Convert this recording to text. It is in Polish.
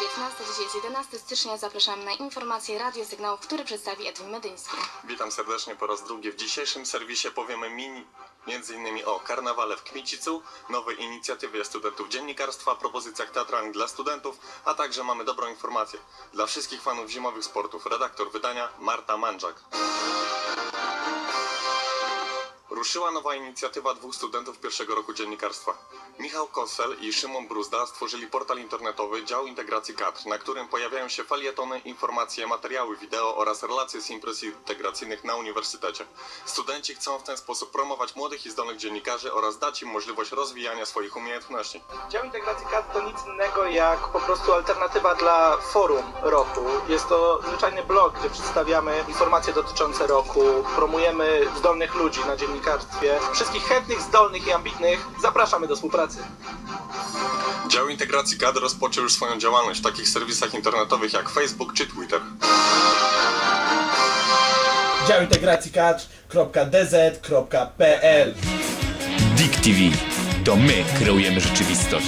19, dzisiaj jest 11 stycznia. Zapraszamy na informację Radio Sygnałów, który przedstawi Edwin Medyński. Witam serdecznie po raz drugi. W dzisiejszym serwisie powiemy mini, między innymi o karnawale w Kmicicu, nowej inicjatywie studentów dziennikarstwa, propozycjach teatralnych dla studentów, a także mamy dobrą informację dla wszystkich fanów zimowych sportów. Redaktor wydania Marta Manżak. Ruszyła nowa inicjatywa dwóch studentów pierwszego roku dziennikarstwa. Michał Kosel i Szymon Bruzda stworzyli portal internetowy Dział Integracji Kadr, na którym pojawiają się falietony, informacje, materiały wideo oraz relacje z imprez integracyjnych na uniwersytecie. Studenci chcą w ten sposób promować młodych i zdolnych dziennikarzy oraz dać im możliwość rozwijania swoich umiejętności. Dział Integracji Kadr to nic innego jak po prostu alternatywa dla forum roku. Jest to zwyczajny blog, gdzie przedstawiamy informacje dotyczące roku, promujemy zdolnych ludzi na dziennikarstwie. Wszystkich chętnych, zdolnych i ambitnych zapraszamy do współpracy. Dział Integracji Kadr rozpoczął już swoją działalność w takich serwisach internetowych jak Facebook czy Twitter. dział integracji kadr.dz.pl Dick TV. To my kreujemy rzeczywistość.